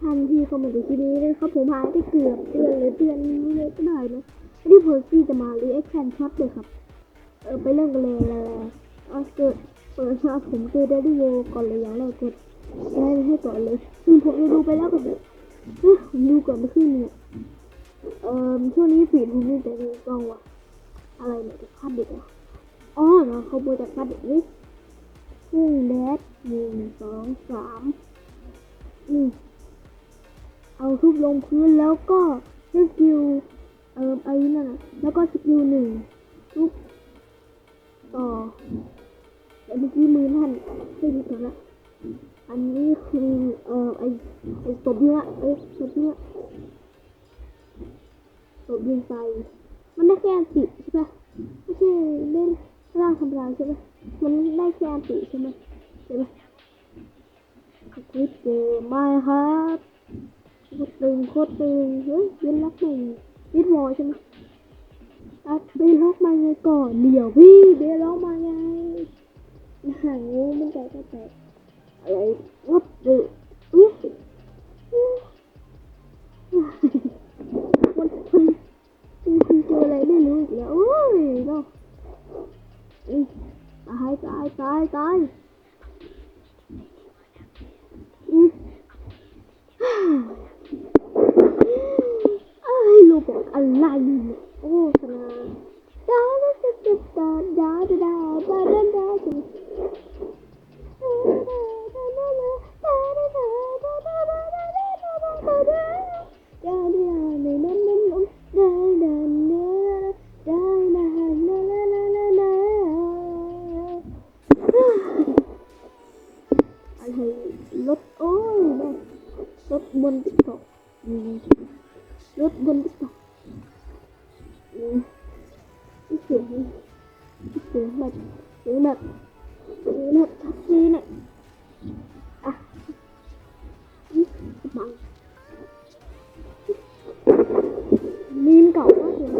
ท่านที่เข้ามาดูคลิปนี้นะครับผมหายไปเกือบเดือนหรือเดือนนึงเลยก็ได้นะวันนี้ผมซี่จะมารีแอคชั่นช็อตเลยครับ เออไปเริ่มกันเลยเลยเอาเกิดเปิดมาผมเจอเดลิโวก่อนเลยอย่างแรกกดไลค์ให้ก่อนเลยซึ่งผมจะดูไปแล้วก็แบบเฮ้ยผมดูก่อนไม่ขึ้นเนี่ยเอ่อช่วงนี้ฟีดผมมีแต่ดูกล้องว่ะอะไรเนี่ยจะพลาดเด็กอะอ๋อเนาะเขาโบจากพลาดเด็กนี่พุ่งแดดหนึ่งสองสามนี่ เอาทุบลงพื้นแล้วก็สกิลเอ่อไอ้นั่นแล้วก็สกิลหนึ่งทุบต่อแต่เมื่อกี้มือท่านให้ดูก่อนละอันนี้คือเอ่อไอไอตบยิงอะเอ้ยตบยิงอะตบยิงไปมันได้แค่อันติใช่ปะไม่ใช่เล่นร่างธรรมดาใช่ปะมันได้แค่อันติใช่ไหมใช่ปะคลิปเกมไม่ครับ โคตรตึงโคตรตึงเฮ้ยยืนล็อกหนึ่งยืดวอลใช่ไหมอัดเบลล็อกมาไงก่อนเดี๋ยวพี่เบลล็อกมาไงหางงูมันแตกก็แตกอะไรวัดดืออุ๊ยอุ๊ยมันมันมันเจออะไรไม่รู้อีกแล้วโอ้ยเนาะอืมตายตายตายตายอืมเอ้ย ลูกบอกอะไรเนี่ยโอ้สนาดาดาดาดาด เสียงเสียงแบบเสียงแบบเสียงแบบชัดเจนอะอะนี่บังมีมเก่ามากเลย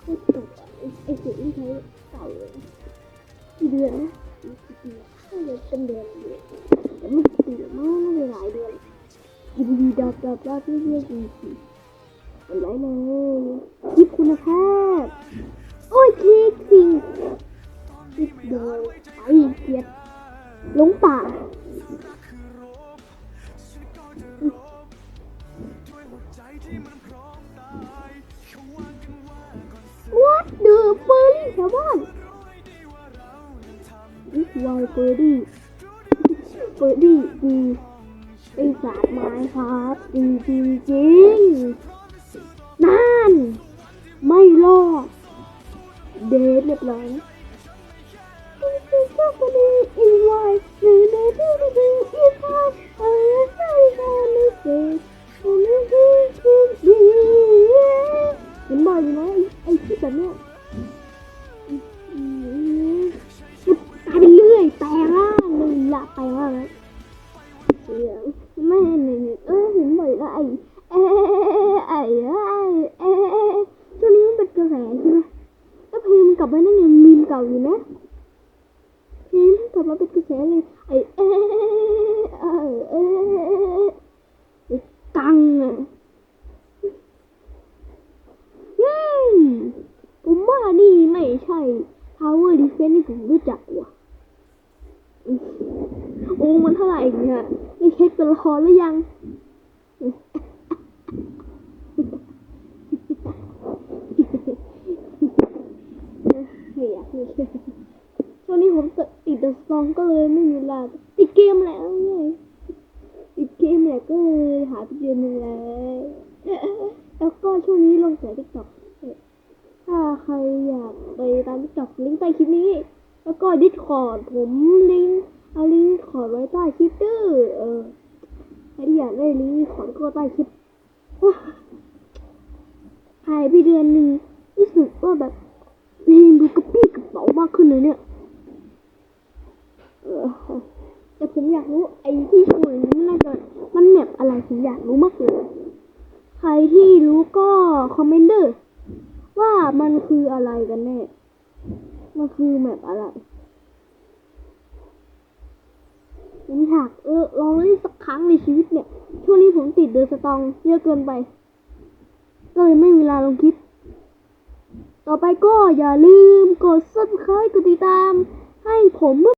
โคตรตกอะไอ้เสียงที่ใช้เก่าเลยกี่เดือนนะกี่ปีน่าจะเป็นเดือนเดียวแต่ไม่กี่ปีหรอกมั้งน่าจะหลายเดือนดีดีดับดับดับเรื่อยๆจ ริงๆอะไรเลยคลิปคุณภาพ โอ้ยคลิกสิคลิปเดียวไอ้เกียดลงป่า What the เฟอร์รี่ชาวบ้านนี่วายเฟอร์รี่เฟอร์รี่ดีปีศาจไม้ครับดีจริงจริง ร้อนที่ชอบคนอื่นอีวายหรือในที่ประตูอีพายอะไรใส่กันไม่เสร็จผมไม่คิดคิดดีเห็นบ่อยอยู่นะไอ้ที่เนี้ยไปเรื่ว่างะแปลร่างนต่เห็นเออเห็นบ่อยแล้วไอ้ เลยไอเอเอเอตังอะอืมผมว่านี่ไม่ใช่ Power Defense ที่ผมรู้จักว่ะโอ้มันเท่าไหร่เนี่ยได้เช็คตัวละครหรือยัง ไม่อยากมีช่วงนี้ผม ติดเดองก็เลยไม่มีเวลาติดเกมแล้วไงติดเกมแหละก็เลยหาไปเดือนหนึงแล้วแล้วก็ช่วงนี้ลงแต่ทิกตอกถ้าใครอยากไปตามทิกตอกลิงก์ใต้คลิปนี้ แล้วก็ดิสคอร์ดผมลิงก์เอาลิงก์คอร์ดไว้ใต้คลิปเด้อเออใครอยากได้ลิงก์คอร์ดก็ใต้คลิปหายไปเดือนหนึ่งรู้สึกว่าแบบเพลงดูกระปี้กระเป๋ามากขึ้นเลยเนี่ย แต่ผมอยากรู้ไอ้ที่ช่วยนี่น่าจะมันแมปอะไรผมอยากรู้มากเลยใครที่รู้ก็คอมเมนต์เด้อว่ามันคืออะไรกันแน่มันคือแมปอะไรนผมอยากเออลองเล่นสักครั้งในชีวิตเนี่ย ช่วงนี้ผมติดเดอะสตองเยอะเกินไป ก็เลยไม่มีเวลาลงคลิป ต่อไปก็อย่าลืมกด subscribe กดติดตามให้ผมเมื่อ